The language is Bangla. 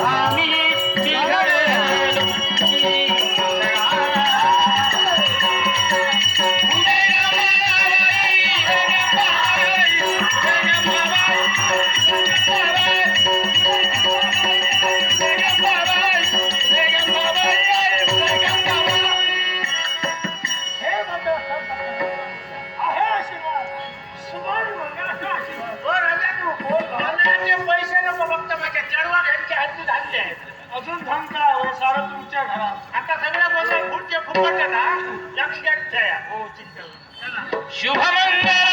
Amen. శుభమంగళ